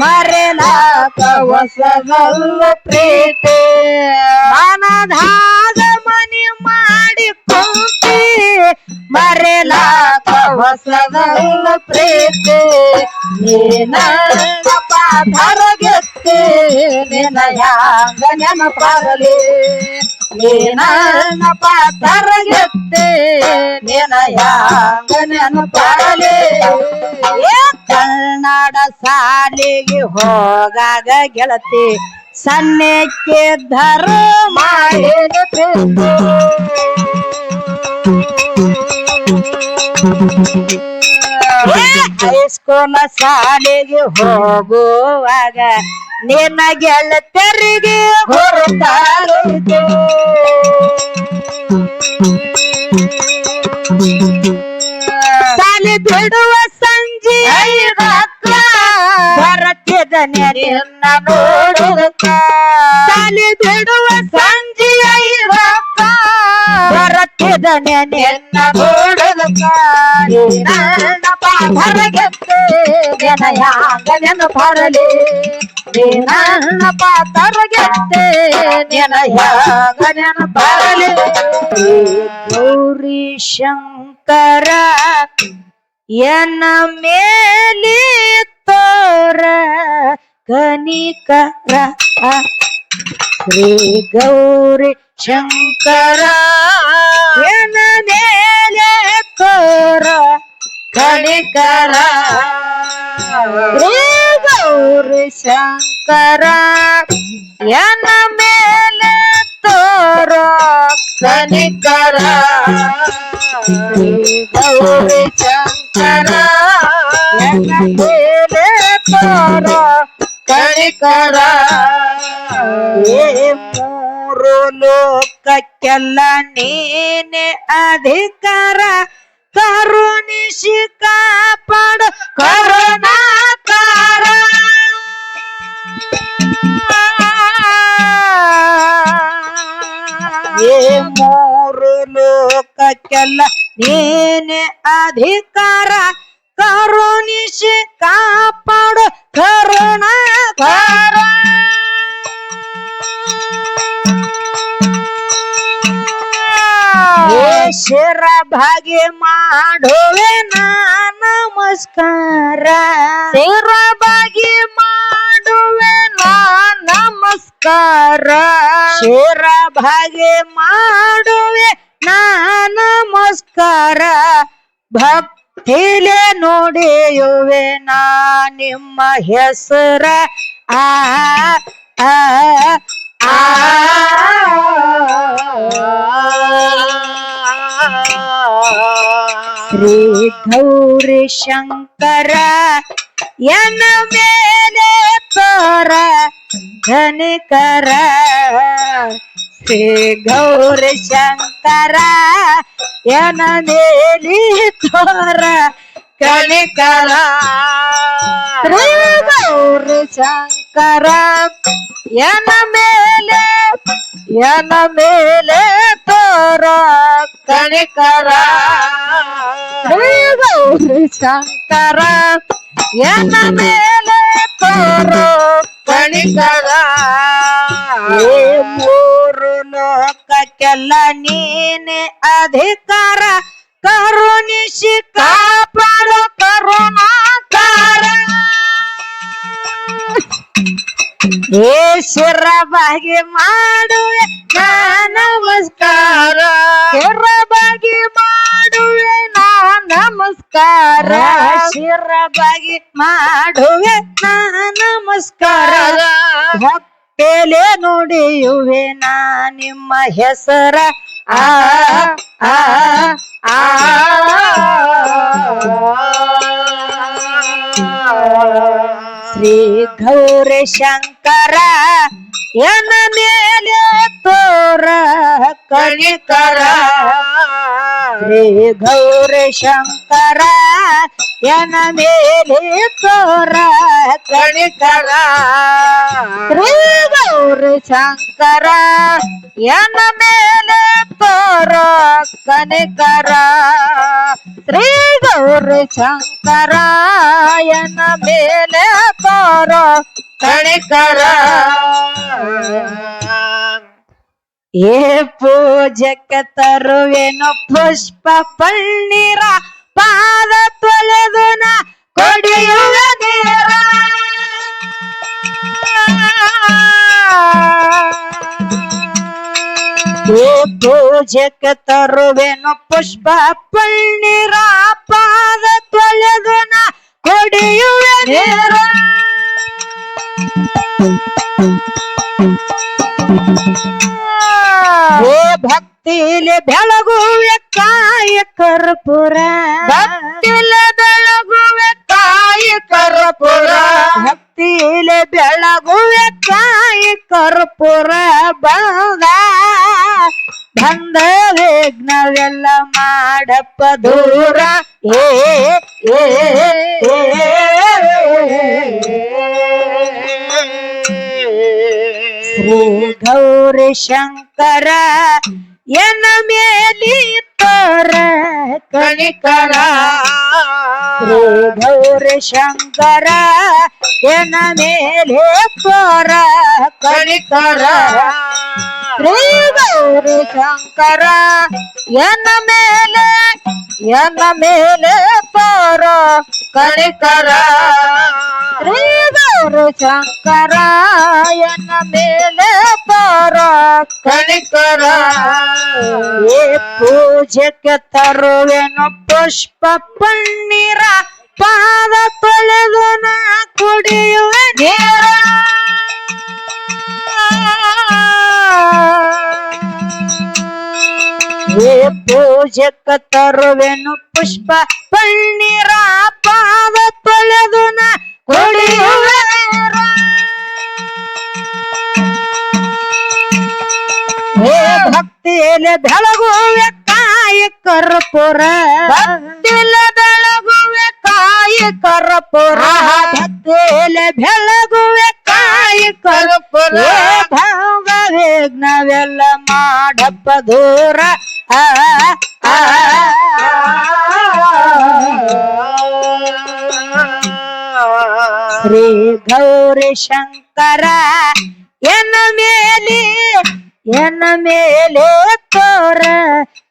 ಮರೆಲಾಕ ಹೊಸಗಲ್ಲ ಪ್ರೀತಿ. ಮನದಾಗ ಮನಿ ಮಾಡಿ ಕುಂತಿ ಮರೆನಾಕ ಹೊಸಗಲ್ಲ ಪ್ರೀತಿ. ನೀನಪ್ಪ ಧರಗೆತ್ತಿ ನಿನ್ನ ಯಾಂಗ ನೆನಪಾಗಲಿ. ನೀನಪ್ಪ ಧರಗೆತ್ತಿ ನಿನ್ನ ಯಾಂಗ ನೆನಪಾಗಲಿ. ಏ ಕನ್ನಡ ಸಾಲಿಗೆ ಹೋಗಾಗ ಗೆಳತಿ. ಸನ್ನೆಕ್ಕೆ ಧರ ಮಾಡಿದ ಹೈಸ್ಕೂಲ ಶಾಲೆಗೆ ಹೋಗುವಾಗ ನಿನ್ನ ಗೆಳತರಿಗೆ ಹೊರತಾರಿತು ಸಾಲಿ ಬಿಡುವ ಸಂಜೆ ಐದಕ್ಕ ಬರತ್ತಿದ ನಿನ್ನ ನೋಡುದಕ್ಕ ತಲೆ ಬಿಡುವ ಸಂಜೆ ಐದಕ್ಕ ಬರತ್ತಿದ ನಿನ್ನ ನೋಡುದಕ್ಕ ನನ್ನ ಪಾತ್ರಗೆತ್ತೆ ನೆನಯಾಂಗ ನೆನಪರಲಿ ನನ್ನ ಪಾತ್ರಗೆತ್ತೆ ನೆನಯಾಂಗ ನೆನಪರಲಿ ಗೌರಿ ಶಂಕರ ಎನ್ನ ಮೇಲೆ ತೋರ ಕನಿಕರ ಶ್ರೀ ಗೌರಿ ಶಂಕರ. ಎನ್ನ ಮೇಲೆ ತೋರ ಕನಿಕರ ಶ್ರೀ ಗೌರಿ ಶಂಕರ. ಎನ್ನ ಮೇಲೆ ತೋರ ಕನಿಕರ ಶ್ರೀ ಗೌರಿ ಶಂಕರ. ತೋರ ಕನಿಕರ ಏ ಮೂರು ಲೋಕಕ್ಕೆಲ್ಲ ನೀನೆ ಅಧಿಕಾರ ಕರುಣಿಸಿ ಕಾಪಾಡ ಕರುಣಾಕಾರ ಏ ಮೂರು ಲೋಕಕ್ಕೆಲ್ಲ ನೀನೆ ಅಧಿಕಾರ ಕರುಣಿಸಿ ಕಾಪಾಡು ಕರುಣ ಶಿರ ಭಾಗಿ ಮಾಡುವೆ ನಾ ನಮಸ್ಕಾರ. ಶಿರ ಭಾಗಿ ಮಾಡುವೆ ನಾ ನಮಸ್ಕಾರ. ಶಿರ ಭಾಗಿ ಮಾಡುವೆ ನಮಸ್ಕಾರ. ಭಕ್ತಿಲೆ ನೋಡಿಯುವೆ ನಾ ನಿಮ್ಮ ಹೆಸರ ಆ ಶ್ರೀ ಗೌರಿ ಶಂಕರ ಎನ್ನ ಮೇಲೆ ತೋರ ಧನಿಕರ. ಶ್ರೀ ಗೌರಿ ಶಂಕರ ಎನ್ನ ಮೇಲೆ ತೋರ ಕಣಿಕರ ಶ್ರೀ ಗೌರಿ ಶಂಕರ ಏನ ಮೇಲೆ ಏನ ಮೇಲೆ ತೋರ ಕಣಿಕರ ಶ್ರೀ ಗೌರಿ ಶಂಕರ ಏನ ಮೇಲೆ ತೋರ ಕನಿಕರ. ಏ ಮೂರು ಲೋಕಕ್ಕೆಲ್ಲ ನೀನೆ ಅಧಿಕಾರ. ಕರುಣಿಸಿ ಕಾಪಾಡು ಕರುಣಾಕಾರ. ಏ ಶಿರಬಾಗಿ ಮಾಡುವೆ ನಮಸ್ಕಾರ. ಶಿರಬಾಗಿ ಮಾಡುವೆ ನಾ ನಮಸ್ಕಾರ. ಶಿರಬಾಗಿ ಮಾಡುವೆ ನಾ ನಮಸ್ಕಾರ. ಭಕ್ತೇಲೆ ನುಡಿಯುವೆ ನಾ ನಿಮ್ಮ ಹೆಸರ. ಆ ಆ ಆ ಶ್ರೀ ಗೌರಿ ಶಂಕರ ಎನ್ನ ಮೇಲೆ ತೋರ ಕಣಿಕರ ಶ್ರೀ ಗೌರಿ ಶಂಕರ, ಎನ ಮೇಲೆ ತೋರ ಕಣಿಕರ. ಶ್ರೀ ಗೌರಿ ಶಂಕರ, ಎನ ಮೇಲೆ ತೋರ ಕನಿಕರ ಶ್ರೀ ಗೌರಿ ಶಂಕರ, ಎನ ಮೇಲೆ ತೋರ ಕಣಿಕರ. ಏ ಪೂಜಕ್ಕೆ ತರುವೆನು ಪುಷ್ಪ ಪಣ್ಣೀರ ಪಾದ ತೊಳೆದು ನ ಕೊಡಿಯುವ ನೀರ. ಏ ಪೂಜಕ್ಕೆ ತರುವೆನು ಪುಷ್ಪ ಪಣ್ಣೀರ ಪಾದ ತೊಳೆದು ಏ ಭಕ್ತಿಲಿ ಬೆಳಗುವೆ ಕಾಯ ಕರ್ಪುರ. ಭಕ್ತಿಲೆ ಬೆಳಗುವೆ ಕಾಯ ಕರ್ಪುರ. ಭಕ್ತಿಲಿ ಬೆಳಗುವೆ ಕಾಯ ಕರ್ಪುರ. ಬಂದ ಬಂದ ವಿಘ್ನವೆಲ್ಲ ಮಾಡಪ್ಪ ದೂರ. ಏ ಏ, ಗೌರಿ ಶಂಕರ ಎನ್ನ ಮೇಲಿ ತೋರ ಕಣಿಕರ ಶ್ರೀ ಗೌರಿ ಶಂಕರ ಎನ ಮೇಲೆ ತೋರ ಕಣಿಕರ ಶ್ರೀ ಗೌರಿ ಶಂಕರ, ಎನ್ನ ಮೇಲೆ ಎನ್ನ ಮೇಲೆ ತೋರ ಕಣಿಕರ ಶ್ರೀ ಗೌರಿ ಶಂಕರ, ಎನ್ನ ಮೇಲೆ ತೋರ ಕಣಿಕರ ಏ ಪೂಜೆಗೆ ತರುವೆನು ಪುಷ್ಪ ಪನ್ನೀರ, ಪಾದ ತೊಳೆದು ನಾ ಕುಡಿಯುವ ನೀರ. ಏ ಪೂಜೆಗೆ ತರುವೆನು ಪುಷ್ಪ ಪನ್ನೀರ ಪಾದ ತೊಳೆದು ನಾ ಕುಡಿಯುವ ಏ ಭಕ್ತಿಯಲ್ಲಿ ಬೆಳಗುವೆ ಕಾಯಿ ಕರ್ಪುರ. ಭಕ್ತಿಯಲ್ಲಿ ಬೆಳಗುವೆ ಕಾಯಿ ಕರ್ಪುರ. ಭಕ್ತಿಯಲ್ಲಿ ಬೆಳಗುವೆ ಕಾಯಿ ಕರ್ಪುರ. ಭಾವ ವಿಘ್ನವೆಲ್ಲ ಮಾಡಪ್ಪ ದೂರ. ಶ್ರೀ ಗೌರಿ ಶಂಕರ ಎನ್ನ ಮೇಲೆ ಎನ್ನ ಮೇಲೆ ತೋರ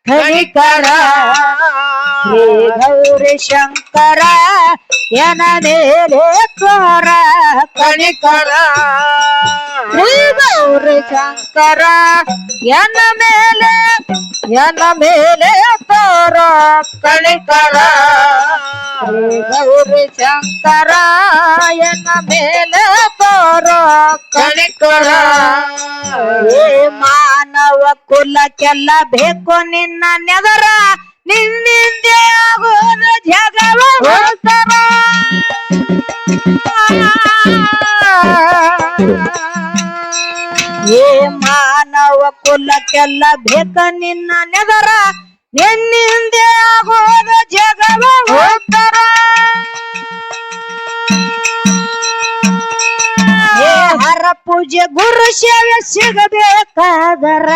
ಕಣಿಕರ ಶ್ರೀ ಗೌರಿ ಶಂಕರ ಎನ್ನ ಮೇಲೆ ತೋರ ಕಣಿಕರ ಶ್ರೀ ಗೌರಿ ಶಂಕರ ಎನ್ನ ಮೇಲೆ ಎನ್ನ ಮೇಲೆ ತೋರ ಕಣಿಕರ. ಗೌರಿ ಶಂಕರ ಎನ್ನ ಮೇಲೆ ತೋರ ಕಣಿಕರ. ಮಾನವ ಕುಲಕ್ಕೆಲ್ಲ ಬೇಕು ನಿನ್ನ ನೆದರ. ನಿನ್ನಿಂದೆ ಆಗೋದು ಜಗವ ಹೋಗ್ತಾರ ಏ ಮಾನವ ಕುಲಕ್ಕೆಲ್ಲ ಬೇಕ ನಿನ್ನ ನೆದರ. ನಿನ್ನಿಂದೆ ಆಗೋದ ಜಗವ ಹೋಗ್ತಾರ ಹರ ಪೂಜೆ ಗುರು ಸೇವೆ ಸಿಗಬೇಕಾದರ.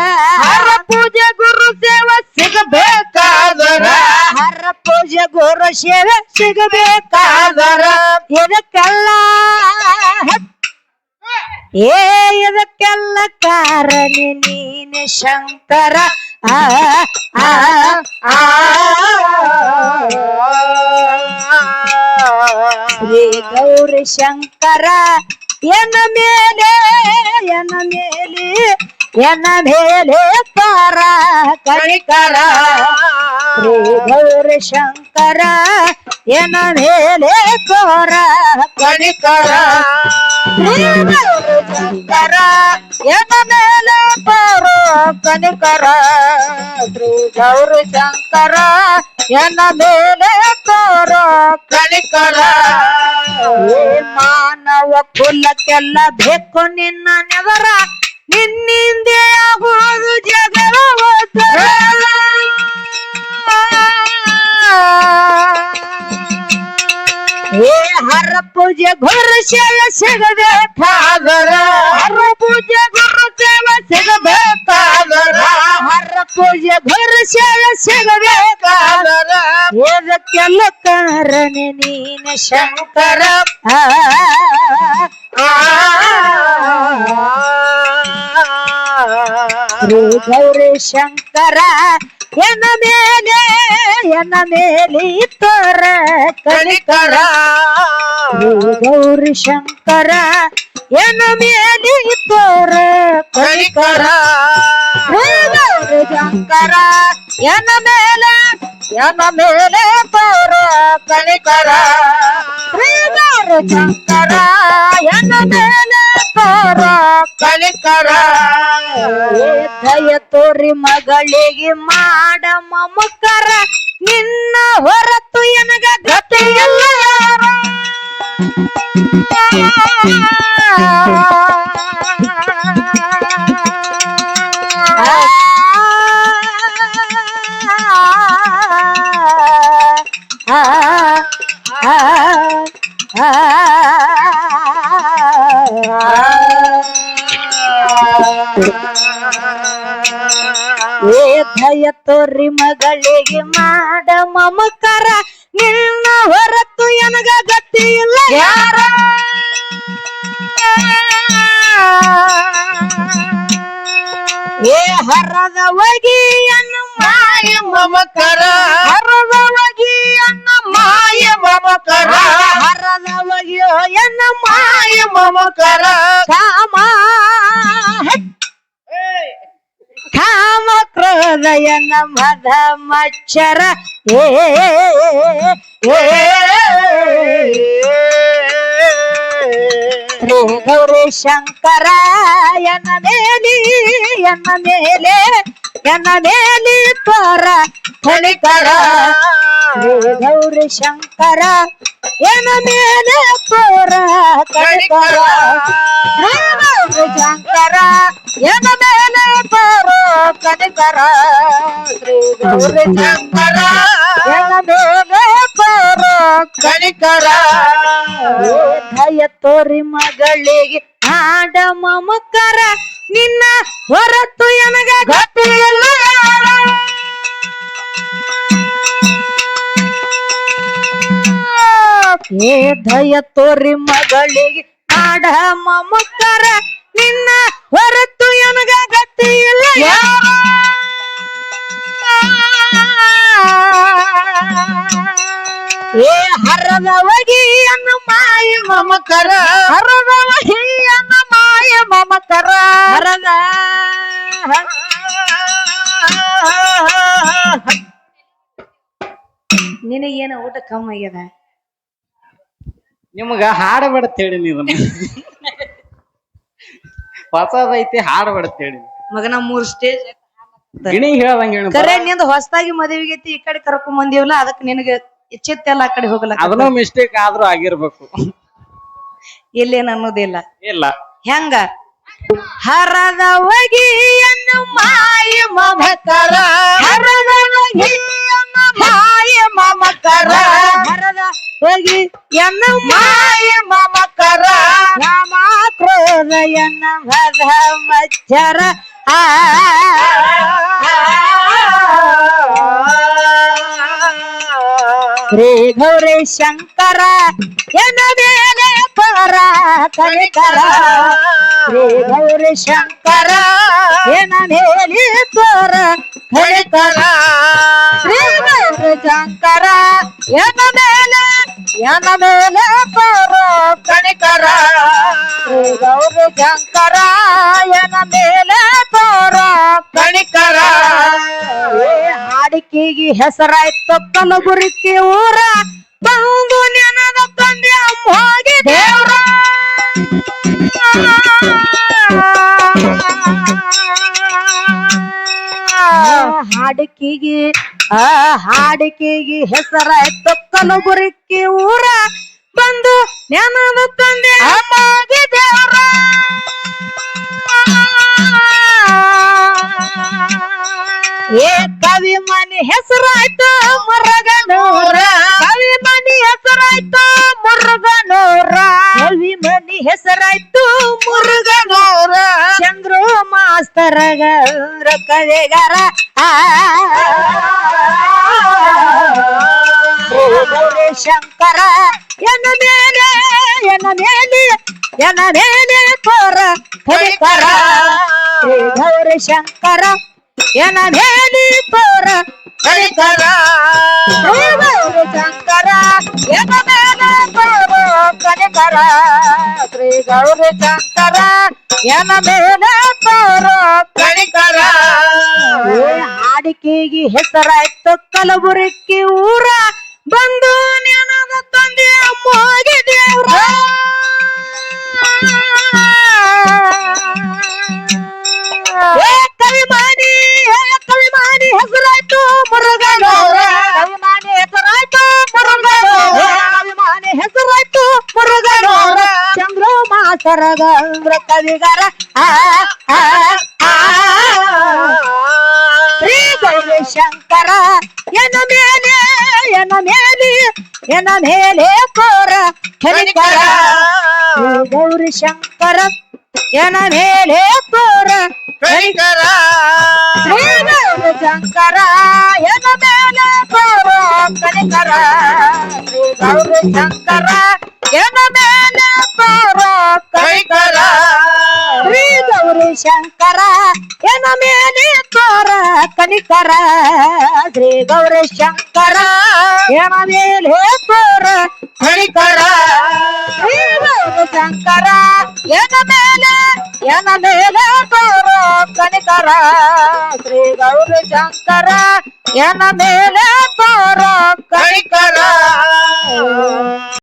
ಹರ ಪೂಜೆ ಗುರು ಸೇವೆ ಸಿಗಬೇಕಾದರ. ಹರ ಪೂಜೆ ಗುರು ಸೇವೆ ಸಿಗಬೇಕಾದರ. ಇದಕ್ಕೆಲ್ಲ ಏ ಇದಕ್ಕೆಲ್ಲ ಕಾರಣ ನೀನೆ ಶಂಕರ. ಆ ಆ ಶ್ರೀ ಗೌರಿ ಶಂಕರ ಎನ್ನ ಮೇಲೆ ಎನ್ನ ಮೇಲೆ ಎನ್ನ ಮೇಲೆ ಪಾರ ಕಣಿಕರ ಶ್ರೀ ಗೌರಿ ಶಂಕರ ಎನ್ನ ಮೇಲೆ ಕೋರ ಕಣಿಕರ ಶಂಕರ ಎನ್ನ ಮೇಲೆ ಪಾರೋ ಕಣಿಕರ ಶ್ರೀ ಗೌರಿ ಶಂಕರ ಎನ್ನ ಮೇಲೆ ಕೋರೋ ಕಣಿಕರ ಮಾನವ ಕುಲಕ್ಕೆಲ್ಲ ಬೇಕು ನಿನ್ನ ನೆವರ ನಿನ್ನಿಂದೆ ಆಗೋದು ಜಗಳ ಏ ಹರ ಪೂಜೆ ಗುರು ಸೇವ ಸಿಗಬೇಕಾದರ ಹರ ಪೂಜೆ ಗುರು ಸೇವ ಸಿಗಬೇಕಾದರ ಹರ ಪೂಜೆ ಗುರು ಸೇವ ಸಿಗಬೇಕಾದರ ಏದಕ್ಕೆಲ್ಲ ಕಾರಣ ನೀನ ಶಂಕರ. ಆ. ಶ್ರೀ ಗೌರಿ ಶಂಕರ ಎನ್ನ ಮೇಲೆ ಎನ್ನ ಮೇಲೆ ಇತ್ತರ ಕಲಿಕರ ಶ್ರೀ ಗೌರಿ ಶಂಕರ ಎನ್ನ ಮೇಲೆ ಇತ್ತರ ಕಲಿಕರ ಶ್ರೀ ಗೌರಿ ಶಂಕರ ಎನ್ನ ಮೇಲೆ ಎನ್ನ ಮೇಲೆ ತೋರ ಕಲಿಕರ ಶ್ರೀ ಗೌರಿ ಶಂಕರ ಎನ್ನ ಮೇಲೆ ತೋರ ಕಲಿಕರ ದಯ ತೋರಿ ಮಗಳಿಗೆ ಮಾಡ ಮಮಕರ ನಿನ್ನ ಹೊರತು ಎನಗ ಗತಿಯಲ್ಲ. ಆ, ಆ, ಆ, ಏ ಭಯ ತೋರಿ ಮಗಳಿಗೆ ಮಾಡ ಮಮಕರ, ನಿನ್ನ ಹೊರತು ಎನಗ ಗತಿ ಇಲ್ಲ ಯಾರ? ಏ ಹರದ ಒಗಿಯನ್ನು ಮಾಯ ಮಮಕರ, ಹರದ ಒಗಿಯನ್ನು ಮಾಯ ಮಮಕರ, ಹರದ ಹೋಗಿ ಎನ್ನ ಮಾಯ ಮಮಕರ ಕಾಮ ಕ್ರೋಧಯನ ಮದ ಮಚ್ಚರ ಏ ಏ, ರೇ ಗೌರಿ ಶಂಕರ ಎನ್ನ ಮೇಲಿ ಎನ್ನ ಮೇಲೆ ಎನ್ನ ಮೇಲಿ ತೋರ ಕಲಿಕರ ರೇ ಗೌರಿ ಶಂಕರ ಎನ್ನ ಮೇಲೆ ತೋರ ಕಲಿಕರ ರೇ ಗೌರಿ ಶಂಕರ ಎನ್ನ ಮೇಲೆ ತೋರ ಕಲಿಕರ ಶ್ರೀ ಗೌರಿ ಶಂಕರ ತೋರ ಮಗಳಿಗೆ ಆಡ ಮಮಕರ ನಿನ್ನ ಹೊರತು ಎನಗ ಗೊತ್ತಿಲ್ಲ. ಏ ದಯ ತೋರಿ ಮಗಳಿಗೆ ಆಡ ಮಮಕರ ಏ ಹರದ ಒಗಿಯನ್ನು ಮಾಯ ಮಮಕರ. ಹರದ ಒಗಿಯನ್ನು ಮಾಯ ಮಮಕರ. ಹರದ. ನಿನಗೇನ ಊಟ ಕಮ್ಮಿ ಆಗ್ಯದ? ನಿಮಗ ಹಾಡಬೇಡತ್ತೇಳಿ ಇದನ್ನ. ಹೊಸದೈತಿ ಹಾಡಬೇಡತ್ತೇಳಿ ಮಗನ ಮೂರ್ ಸ್ಟೇಜ್ ಗಿಣಿ ಹೇಳ್ದಂಗ ಹೇಳಿ ಕರೆ ನಿಂದ ಹೊಸದಾಗಿ ಮದುವೆಗೈತಿ ಈ ಕಡೆ ಕರ್ಕೊಂಡ್ ಬಂದಿವಲ್ಲ ಅದಕ್ಕೆ ನಿನಗೆ ಇಚ್ಛೆತ್ತೆಲ್ಲ ಆ ಕಡೆ ಹೋಗಲ್ಲ ಅದನ್ನು ಮಿಸ್ಟೇಕ್ ಆದ್ರೂ ಆಗಿರ್ಬೇಕು. ಎಲ್ಲೇನ್ ಅನ್ನೋದಿಲ್ಲ. ಇಲ್ಲ. ಹೆಂಗ? ಹರದ ಒಗಿಯನ್ನು ಮಾಯ ಮಮಕರ. ಹರದ ಒಗಿಯನ್ನು ಮಾಯ ಮಮಕರ. ಹರದ ಹೋಗಿ ಎನ್ನ ಮಾಯ ಮಮಕರ. ರಾಮ ಕ್ರೋಧಯನ್ನ ಭದ ಮಚ್ಚರ. ಆ ಗೌರಿ ಶಂಕರ ಎನ್ನ ಮೇಲೆ ಪರ ಕಲಿಕರ ಶ್ರೀ ಗೌರಿ ಶಂಕರ ಎನ್ನ ಮೇಲೆ ಪರ ಕಲಿಕರ ಶ್ರೀ ಗೌರಿ ಶಂಕರ ಎನ್ನ ಮೇಲೆ ಎನ್ನ ಮೇಲೆ ಗೌರಿ ಶಂಕರ ಎನ್ನ ಮೇಲೆ ಏ ಹಾಡಿಕೆಗೆ ಹೆಸರಾಯ್ತು ಗುರಿಕೆ ಊರ. ಬಂದು ನೆನದ ತಂದೆ ಅಮ್ಮಗೆ ದೇವ್ರ. ಹಾಡಿಕೆಗೆ, ಆ ಹಾಡಿಕೆಗೆ ಹೆಸರಾಯ್ತು ಗುರಿಕೆ ಊರ. ಬಂದು ನೆನದ ತಂದೆ ಅಮ್ಮಗೆ ದೇವ್ರ. ಏ ಕವಿ ಮನಿ ಹೆಸರಾಯ್ತ ಮುರುಗನೂರ ಕವಿ ಮನಿ ಹೆಸರಾಯ್ತ ಮುರುಗನೂರ ಕವಿ ಮನಿ ಹೆಸರಾಯ್ತು ಮುರುಗನೂರ ಚಂದ್ರು ಮಾಸ್ತರಗ ಕವಿಗರ. ಶಂಕರ ಎನ್ನ ಮೇಲೆ ಎನ್ನ ಮೇಲೆ ಎನ್ನ ಮೇಲೆ ಕೋರ. ಕರ ಶಂಕರ. ಎನ್ನ ಹೇಳಿ ತೋರ ಕನಿಕರ ಶ್ರೀ ಗೌರಿ ಶಂಕರ? ಏನ ಬೇಡ ತೋರ ಕನಿಕರ? ಶ್ರೀ ಗೌರಿ ಶಂಕರ ಏನ ಬೇಡ ತೋರ ಕನಿಕರ? ಆಡಿಕೆಗೆ ಹೆಸರಾಯ್ತು ಕಲಬುರಗಿ ಊರ. ಬಂದು ನೆನದ ತಂದೆ ಅಮ್ಮಗೆ ದೇವ್ರ. ಏ ಚಂದ್ರಮ ಸರಗಂದ್ರ ಕವಿಗರ ಶ್ರೀ ಗೌರಿ ಶಂಕರ ಎನ ಮೇಲೆ ಎನ ಮೇಲೆ ಎನ ಮೇಲೆ ಕೋರ. ಹರಿಕರ ಶ್ರೀ ಗೌರಿ ಶಂಕರ ಎನ ಮೇಲೆ ಕೋರ. ಹರಿಕರ ಶ್ರೀ ಎನ್ನ ಮೇಲೆ ಕೋರ. ಕನಿಕರ ಶ್ರೀ ಗೌರಿ ಶಂಕರ ಎನ ಮೇಲೆ ಕೋರ. ಕನಿಕರ ಶ್ರೀ ಗೌರಿ ಶಂಕರ ಏನ ಮೇಲೆ ತೋರ ಕನಿಕರ. ಶ್ರೀ ಗೌರಿ ಶಂಕರ ಏನ ಮೇಲೆ ತೋರ ಕನಿಕರ. ಶ್ರೀ ಗೌರಿ ಶಂಕರ ಏನ ಮೇಲೆ ಏನ ಮೇಲೆ ತೋರ ಕನಿಕರ. ಶ್ರೀ ಗೌರಿ ಶಂಕರ ಏನ ಮೇಲೆ ತೋರ ಕನಿಕರ.